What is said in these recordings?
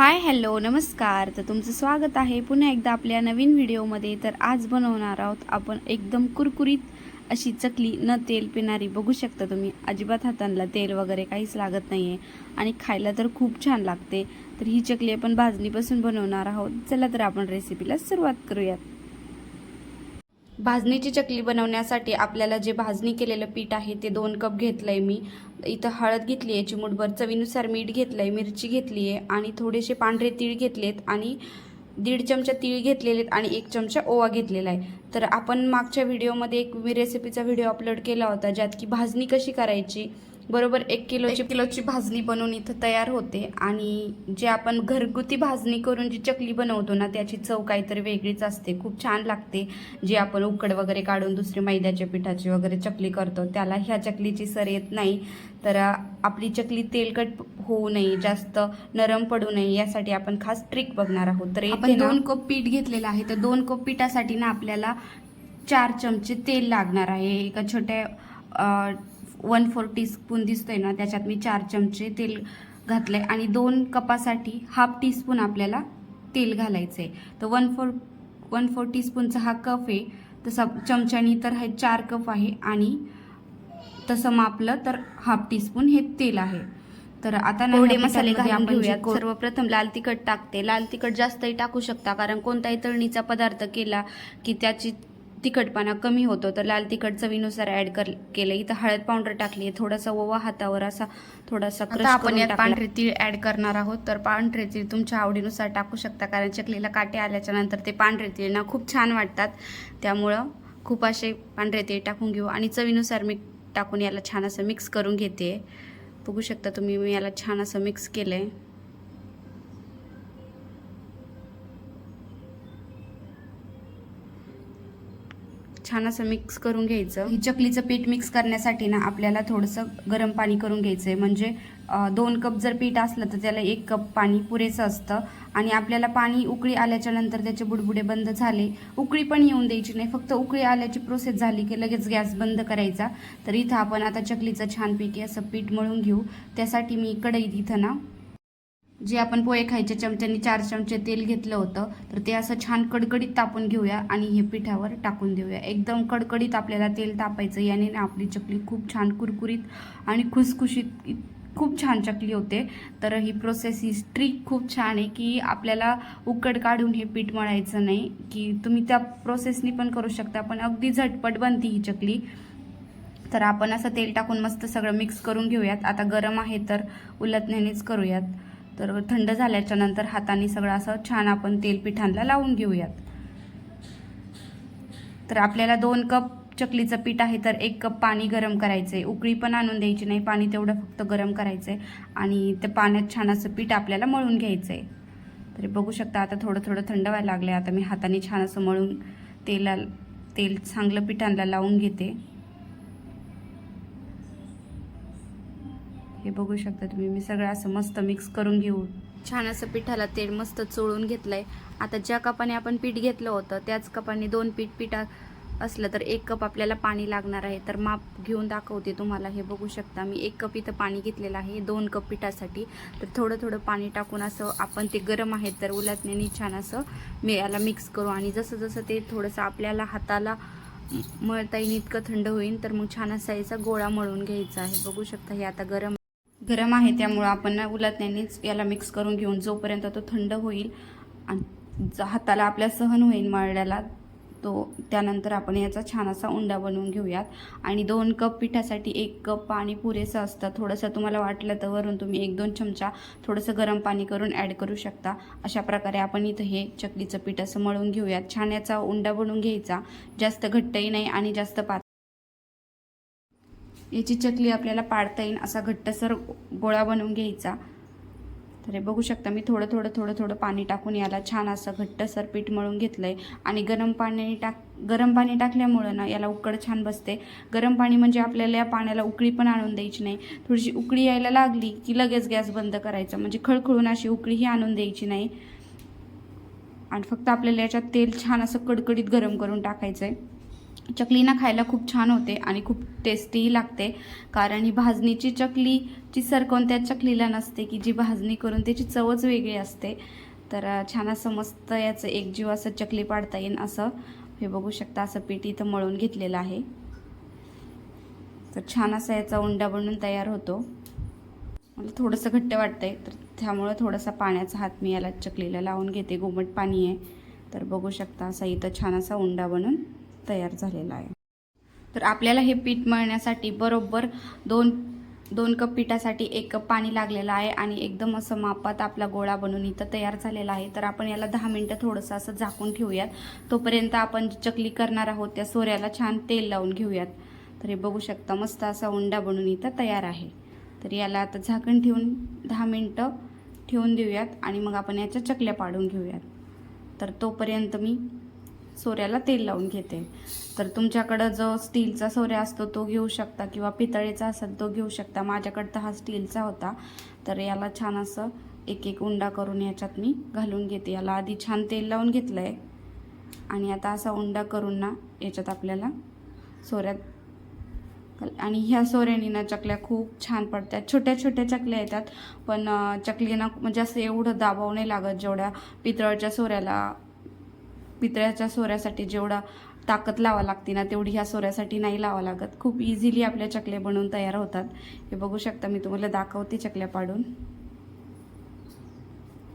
Hi hello नमस्कार. तर तुमचं स्वागत आहे पुन्हा एकदा आपल्या नवीन व्हिडिओमध्ये. तर आज बनवणार आहोत आपण एकदम कुरकुरीत अशी चकली न तेल पिणारी. बघू शकता तुम्ही अजिबात हातांना तेल वगैरे काहीच लागत नाही आहे आणि खायला तर खूप छान लागते. तर ही चकली आपण भाजणीपासून बनवणार आहोत. चला तर आपण रेसिपीला सुरुवात करूयात. भाजणीची चकली बनवण्यासाठी आपल्याला जे भाजणी केलेलं पीठ आहे ते दोन कप घेतलं आहे मी. इथं हळद घेतली आहे चिमूटभर चवीनुसार मीठ घेतलं आहे मिरची घेतली आहे आणि थोडेसे पांढरे तीळ घेतलेत आणि दीड चमचा तीळ घेतलेले आहेत आणि एक चमचा ओवा घेतलेला आहे. तर आपण मागच्या व्हिडिओमध्ये एक मी रेसिपीचा व्हिडिओ अपलोड केला होता ज्यात की भाजणी कशी करायची बरोबर एक किलोची किलोची भाजणी बनवून इथं तयार होते. आणि जे आपण घरगुती भाजणी करून जी चकली बनवतो ना त्याची चव काहीतरी वेगळीच असते. खूप छान लागते. जी आपण उकड वगैरे काढून दुसरी मैद्याच्या पिठाची वगैरे चकली करतो त्याला ह्या चकलीची सर येत नाही. तर आपली चकली तेलकट होऊ नये जास्त नरम पडू नये यासाठी आपण खास ट्रिक बघणार आहोत. तर आपण दोन कप पीठ घेतलेलं आहे. तर दोन कप पिठासाठी ना आपल्याला चार चमचे तेल लागणार आहे. एका छोट्या वन फोर टीस्पून दिसतोय ना त्याच्यात मी चार चमचे तेल घातलंय आणि दोन कपासाठी हाफ टीस्पून आपल्याला तेल घालायचं आहे तर वन फोर वन फोर टीस्पूनचा हा कप आहे तसा चमच्यानी तर हे चार कप आहे आणि तसं मापलं तर हाफ टीस्पून हे तेल आहे. तर आता ना कोरडे ह्या मसाले घालून घेऊयात. सर्वप्रथम लाल तिखट टाकते. लाल तिखट जास्तही टाकू शकता कारण कोणताही तळणीचा पदार्थ केला की त्याची तिखटपणा कमी होतो. तर लाल तिखट चवीनुसार ऍड कर केलं. इथं हळद पावडर टाकली आहे. थोडासा ओवा हातावर असा थोडासा आपण यात. पांढरे तीळ ऍड करणार आहोत. तर पांढरे तीळ तुमच्या आवडीनुसार टाकू शकता. कारण चकलीला काटे आल्याच्यानंतर ते पांढरे तीळ ना खूप छान वाटतात. त्यामुळं खूप असे पांढरे तीळ टाकून घेऊ. आणि चवीनुसार मी टाकून याला छान असं मिक्स करून घेते. बघू शकता तुम्ही मी याला छान असं मिक्स केलंय. छान असं मिक्स करून घ्यायचं. ही चकलीचं पीठ मिक्स करण्यासाठी ना आपल्याला थोडंसं गरम पाणी करून घ्यायचं आहे म्हणजे दोन कप जर पीठ असलं तर त्याला एक कप पाणी पुरेसं असतं. आणि आपल्याला पाणी उकळी आल्याच्यानंतर त्याचे बुडबुडे बंद झाले. उकळी पण येऊन द्यायची नाही. फक्त उकळी आल्याची प्रोसेस झाली की लगेच गॅस बंद करायचा. तर इथं आपण आता चकलीचं छानपैकी असं पीठ मळून घेऊ. त्यासाठी मी कढईत इथं ना जे आपण पोहे खायच्या चमच्यानी चार चमचे तेल घेतलं होतं तर ते असं छान कडकडीत तापून घेऊया आणि हे पिठावर टाकून देऊया. एकदम कडकडीत आपल्याला तेल तापायचं याने ना आपली चकली खूप छान कुरकुरीत आणि खुसखुशीत खूप छान चकली होते. तर ही प्रोसेस ही ट्रिक खूप छान आहे की आपल्याला उकड काढून हे पीठ मळायचं नाही की तुम्ही त्या प्रोसेसनी पण करू शकता पण अगदी झटपट बनते ही चकली. तर आपण असं तेल टाकून मस्त सगळं मिक्स करून घेऊयात. आता गरम आहे तर उलटण्यानेच करूयात. तर थंड झाल्याच्यानंतर हाताने सगळं असं छान आपण तेल पिठांना लावून घेऊयात. तर आपल्याला दोन कप चकलीचं पीठ आहे तर एक कप पाणी गरम करायचं आहे उकळी पण आणून द्यायची नाही पाणी तेवढं फक्त गरम करायचं आहे आणि त्या पाण्यात छान असं पीठ आपल्याला मळून घ्यायचं आहे तरी बघू शकता आता थोडं थोडं थंड व्हायला लागलं आता मी हाताने छान असं मळून तेला तेल चांगलं पिठांना लावून घेते. हे बघू शकता तुम्ही. मी सगळं असं मस्त मिक्स करून घेऊ छान असं पिठाला तेल मस्त चोळून घेतलंय. आता ज्या कपाने आपण पीठ घेतलं होतं त्याच कपाने दोन पीठ पिठा असलं तर एक कप आपल्याला पाणी लागणार आहे. तर माप घेऊन दाखवते तुम्हाला. हे बघू शकता मी एक कप इथं पाणी घेतलेलं आहे दोन कप पिठासाठी. तर थोडं थोडं पाणी टाकून असं आपण ते गरम आहे तर उलटण्याने छान असं मी याला मिक्स करू. आणि जसं जसं ते थोडंसं आपल्याला हाताला मळता येईल इतकं थंड होईल तर मग छान असा याचा गोळा मळून घ्यायचा आहे. बघू शकता हे आता गरम गरम आहे त्यामुळं आपण ना उलटण्यानेच याला मिक्स करून घेऊन जोपर्यंत तो थंड होईल आणि ज- हाताला आपल्या सहन होईल मळल्याला तो त्यानंतर आपण याचा छान असा उंडा बनवून घेऊयात. आणि दोन कप पिठासाठी एक कप पाणी पुरेसं असतं. थोडंसं तुम्हाला वाटलं तर वरून तुम्ही एक दोन चमचा थोडंसं गरम पाणी करून ॲड करू शकता. अशा प्रकारे आपण इथं हे चकलीचं पीठ असं मळून घेऊयात. छान याचा उंडा बनवून घ्यायचा. जास्त घट्टही नाही आणि जास्त पात याची चकली आपल्याला पाडता येईल असा घट्टसर गोळा बनवून घ्यायचा. तर हे बघू शकता मी थोडं थोडं थोडं थोडं पाणी टाकून याला छान असं घट्टसर पीठ मळून घेतलं आहे आणि गरम पाण्याने टाक गरम पाणी टाकल्यामुळं ना याला उकड छान बसते. गरम पाणी म्हणजे आपल्याला या पाण्याला उकळी पण आणून द्यायची नाही. थोडीशी उकळी यायला लागली की लगेच गॅस बंद करायचा. म्हणजे खळखळून अशी उकळीही आणून द्यायची नाही. आणि फक्त आपल्याला याच्यात तेल छान असं कडकडीत गरम करून टाकायचं आहे चकलीना खायला खूप छान होते आणि खूप टेस्टीही लागते. कारण ही भाजणीची चकलीची सर कोणत्या चकलीला नसते की जी भाजणी करून त्याची चवच वेगळी असते. तर छान असं मस्त याचं एक जीव असं चकली पाडता येईल असं. हे बघू शकता असं पीठ इथं मळून घेतलेलं आहे. तर छान असा याचा उंडा बनून तयार होतो. मला थोडंसं घट्ट वाटतंय तर त्यामुळं थोडासा पाण्याचा हात मी याला चकलीला लावून घेते. गोमट पाणी आहे. तर बघू शकता असा इथं छान असा उंडा बनून. तयार झालेला आहे. तर आपल्याला हे पीठ मळण्यासाठी बरोबर दोन दोन कप पिठासाठी एक कप पाणी लागलेलं आहे आणि एकदम असं मापात आपला गोळा बनून इथं तयार झालेला आहे. तर आपण याला दहा मिनटं थोडंसं असं झाकून ठेवूयात. तोपर्यंत आपण जी चकली करणार आहोत त्या सोऱ्याला छान तेल लावून घेऊयात. तर हे बघू शकता मस्त असा उंडा बनून इथं तयार आहे. तर याला आता झाकण ठेवून दहा मिनटं ठेवून देऊयात आणि मग आपण याच्या चकल्या पाडून घेऊयात. तर तोपर्यंत मी सोऱ्याला तेल लावून घेते. तर तुमच्याकडं जो स्टीलचा सोऱ्या असतो तो घेऊ शकता किंवा पितळेचा असेल तो घेऊ शकता. माझ्याकडं तर हा स्टीलचा होता. तर याला छान असं एक एक उंडा करून याच्यात मी घालून घेते. याला आधी छान तेल लावून घेतलं आहे आणि आता असा उंडा करून ना याच्यात आपल्याला सोऱ्यात आणि ह्या सोऱ्यानी ना चकल्या खूप छान पडतात. छोट्या छोट्या चकल्या येतात पण चकलीनं म्हणजे असं एवढं दाबाव नाही लागत जेवढ्या पितळच्या सोऱ्याला पितळ्याच्या सोऱ्यासाठी जेवढा ताकद लावा लागते ना तेवढी ह्या सोऱ्यासाठी नाही लावा लागत. खूप इझिली आपल्या चकल्या बनवून तयार होतात. हे बघू शकता मी तुम्हाला दाखवते चकल्या पाडून.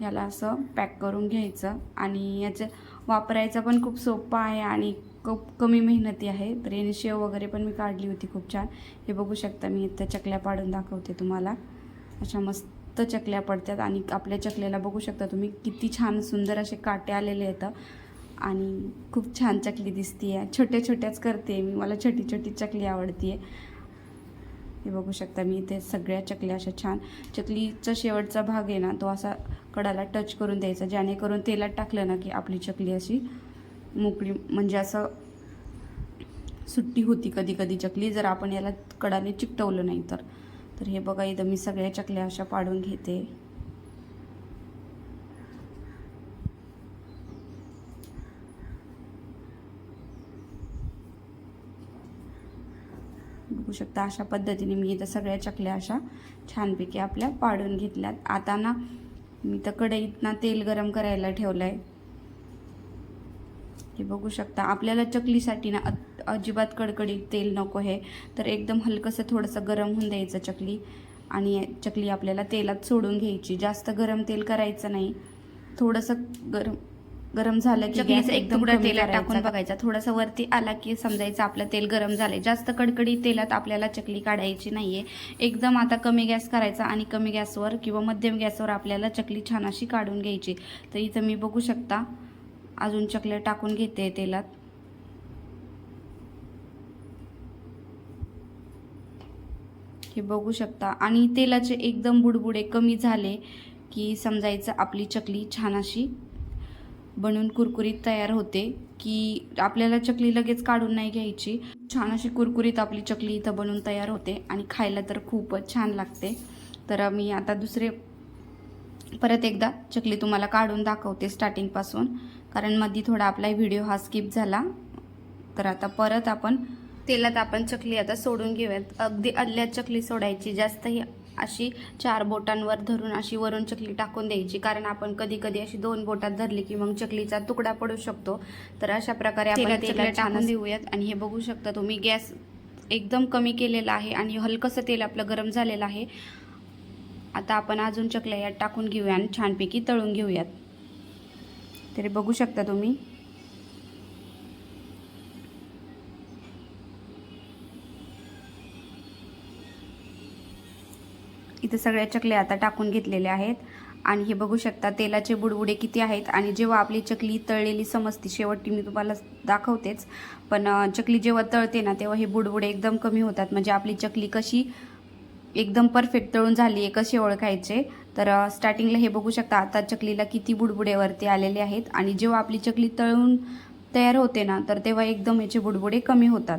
याला असं पॅक करून घ्यायचं आणि याचं वापरायचं पण खूप सोपं आहे आणि खूप कमी मेहनती आहे. तर याने शेव वगैरे पण मी काढली होती खूप छान. हे बघू शकता मी इथं चकल्या पाडून दाखवते तुम्हाला. अशा मस्त चकल्या पडतात आणि आपल्या चकल्याला बघू शकता तुम्ही किती छान सुंदर असे काटे आलेले आहेत. आणि खूप छान चकली दिसते आहे छोट्या छोट्याच करते मी. मला छोटी छोटी चकली आवडते हे बघू शकता मी इथे सगळ्या चकल्या अशा छान. चकलीचा शेवटचा भाग आहे ना तो असा कडाला टच करून द्यायचा जेणेकरून तेलात टाकलं ना की आपली चकली अशी मोकळी म्हणजे असं सुट्टी होती कधी कधी चकली. जर आपण याला कडाने चिकटवलं नाही तर. तर हे बघा इथं मी सगळ्या चकल्या अशा पाडून घेते बघू शकता अशा पद्धतीने मी इथं सगळ्या चकल्या अशा छानपैकी आपल्या पाडून घेतल्यात. आता ना मी तर कढईत ना तेल गरम करायला ठेवलं आहे हे बघू शकता आपल्याला चकलीसाठी ना अजिबात कडकडीत तेल नको आहे तर एकदम हलकंसं थोडंसं गरम होऊन द्यायचं चकली. आणि चकली आपल्याला तेलात सोडून घ्यायची. जास्त गरम तेल करायचं नाही. थोडंसं गरम गरम झालं की गॅस एक एकदम तुकडा तेलात. टाकून बघायचा. थोडंसं वरती आला की समजायचं आपलं तेल गरम झालंय. जास्त कडकडी तेलात आपल्याला चकली काढायची नाहीये. एकदम आता कमी गॅस करायचा आणि कमी गॅसवर किंवा मध्यम गॅसवर आपल्याला चकली छान अशी काढून घ्यायची. तर इथं मी बघू शकता अजून चकल्या टाकून घेते तेलात. हे बघू शकता. आणि तेलाचे एकदम बुडबुडे कमी झाले की समजायचं आपली चकली छान अशी बनून कुरकुरीत तयार होते की आपल्याला चकली लगेच काढून नाही घ्यायची. छान अशी कुरकुरीत आपली चकली इथं बनून तयार होते आणि खायला तर खूपच छान लागते. तर मी आता दुसरे परत एकदा चकली तुम्हाला काढून दाखवते स्टार्टिंगपासून कारण मध्ये थोडा आपला व्हिडिओ हा स्किप झाला. तर आता परत आपण तेलात आपण चकली आता सोडून घेऊयात. अगदी अल्ल्यात चकली सोडायची. जास्तही अशी चार बोटांवर धरून अशी वरून चकली टाकून द्यायची. कारण आपण कधी कधी अशी दोन बोटात धरली की मग चकलीचा तुकडा पडू शकतो. तर अशा प्रकारे आपण तेलात टाकून देऊयात. आणि हे बघू शकता तुम्ही गॅस एकदम कमी केलेला आहे आणि हलकंसं तेल आपलं गरम झालेलं आहे. आता आपण अजून चकल्या यात टाकून घेऊया आणि छानपैकी तळून घेऊयात. तरी बघू शकता तुम्ही. इथे सगळ्या चकल्या आता टाकून घेतलेल्या आहेत. आणि हे बघू शकता तेलाचे बुडबुडे किती आहेत. आणि जेव्हा आपली चकली तळलेली समजते शेवटी मी तुम्हाला दाखवतेच. पण चकली जेव्हा तळते ना तेव्हा हे बुडबुडे एकदम कमी होतात. म्हणजे आपली चकली कशी एकदम परफेक्ट तळून झाली आहे कसे ओळखायचे. तर स्टार्टिंगला हे बघू शकता आता चकलीला किती बुडबुडेवरती आलेले आहेत. आणि जेव्हा आपली चकली तळून तयार होते ना तर तेव्हा एकदम याचे बुडबुडे कमी होतात.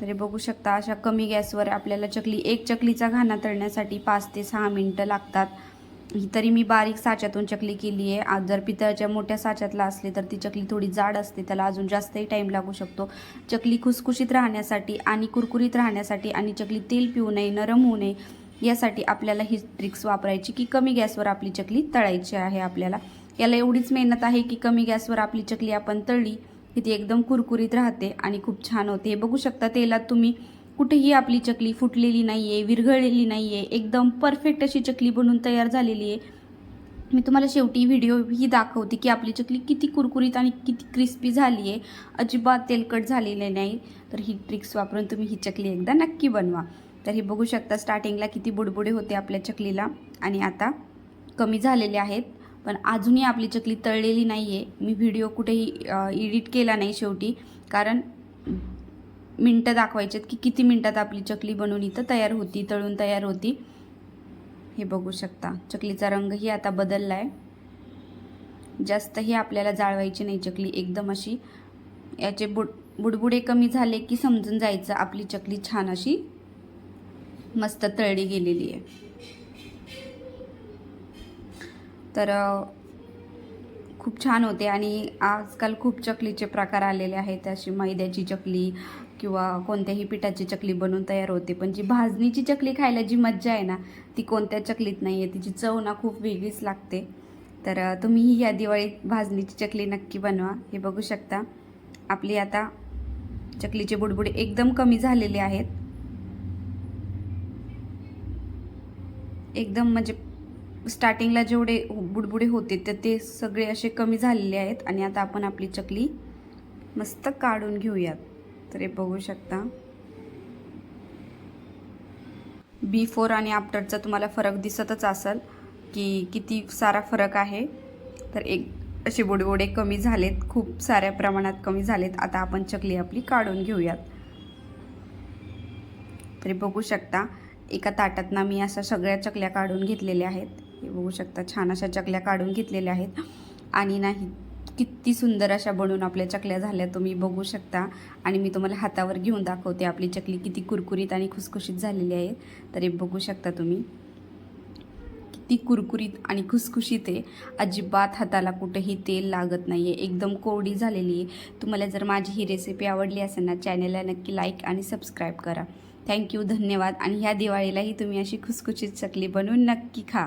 तरी बघू शकता अशा कमी गॅसवर आपल्याला चकली एक चकलीचा घाणा तळण्यासाठी पाच ते सहा मिनटं लागतात. ही तरी मी बारीक साच्यातून चकली केली आहे आज जर पितळच्या मोठ्या साच्यातला असली तर ती चकली थोडी जाड असते त्याला अजून जास्तही टाईम लागू शकतो. चकली खुसखुशीत राहण्यासाठी आणि कुरकुरीत राहण्यासाठी आणि चकली तेल पिऊ नये नरम होऊ नये यासाठी आपल्याला ही ट्रिक्स वापरायची की कमी गॅसवर आपली चकली तळायची आहे आपल्याला. याला एवढीच मेहनत आहे की कमी गॅसवर आपली चकली आपण तळली की ती एकदम कुरकुरीत राहते आणि खूप छान होते. हे बघू शकता तेलात तुम्ही कुठेही आपली चकली फुटलेली नाही आहे विरघळलेली नाही आहे एकदम परफेक्ट अशी चकली बनून तयार झालेली आहे. मी तुम्हाला शेवटी व्हिडिओ ही दाखवते की आपली चकली किती कुरकुरीत आणि किती क्रिस्पी झाली आहे अजिबात तेलकट झालेले नाही. तर ही ट्रिक्स वापरून तुम्ही ही चकली एकदा नक्की बनवा. तर हे बघू शकता स्टार्टिंगला किती बुडबुडे होते आपल्या चकलीला आणि आता कमी झालेले आहेत. पण अजूनही आपली चकली तळलेली नाही आहे मी व्हिडिओ कुठेही एडिट केला नाही शेवटी. कारण मिनटं दाखवायचे की किती मिनटात आपली चकली बनवून इथं तयार होती तळून तयार होती. हे बघू शकता. चकलीचा रंगही आता बदलला आहे जास्तही आपल्याला जाळवायची नाही चकली एकदम अशी. याचे बुड बुडबुडे कमी झाले की समजून जायचं आपली चकली छान अशी मस्त तळली गेलेली आहे. तर खूप छान होते आणि आजकाल खूप चकलीचे प्रकार आलेले आहेत. अशी मैद्याची चकली किंवा कोणत्याही पिठाची चकली बनवून तयार होते. पण जी भाजणीची चकली खायला जी मज्जा आहे ना ती कोणत्या चकलीत नाही आहे. तिची चव ना खूप वेगळीच लागते. तर तुम्हीही या दिवाळीत भाजणीची चकली नक्की बनवा. हे बघू शकता. आपली आता चकलीचे बुडबुडे एकदम कमी झालेले आहेत. एकदम म्हणजे स्टार्टिंगला जेवढे बुडबुडे होते तर ते सगळे असे कमी झालेले आहेत. आणि आता आपण आपली चकली मस्त काढून घेऊयात. तर हे बघू शकता. बिफोर आणि आफ्टरचा तुम्हाला फरक दिसतच असेल की किती सारा फरक आहे. तर एक असे बुडबुडे कमी झालेत खूप साऱ्या प्रमाणात कमी झालेत. आता आपण चकली आपली काढून घेऊयात. तरी बघू शकता एका ताटातनं मी अशा सगळ्या चकल्या काढून घेतलेल्या आहेत. हे बघू शकता छान अशा चकल्या काढून घेतलेल्या आहेत. आणि नाही किती सुंदर अशा बनवून आपल्या चकल्या झाल्या तुम्ही बघू शकता. आणि मी तुम्हाला हातावर घेऊन दाखवते आपली चकली किती कुरकुरीत आणि खुसखुशीत झालेली आहे. तर हे बघू शकता तुम्ही. किती कुरकुरीत आणि खुसखुशीत आहे. अजिबात हाताला कुठेही तेल लागत नाही आहे एकदम कोरडी झालेली आहे. तुम्हाला जर माझी ही रेसिपी आवडली असेल ना चॅनलला नक्की लाईक आणि सबस्क्राईब करा. थँक्यू धन्यवाद. आणि ह्या दिवाळीलाही तुम्ही अशी खुसखुशीत चकली बनवून नक्की खा.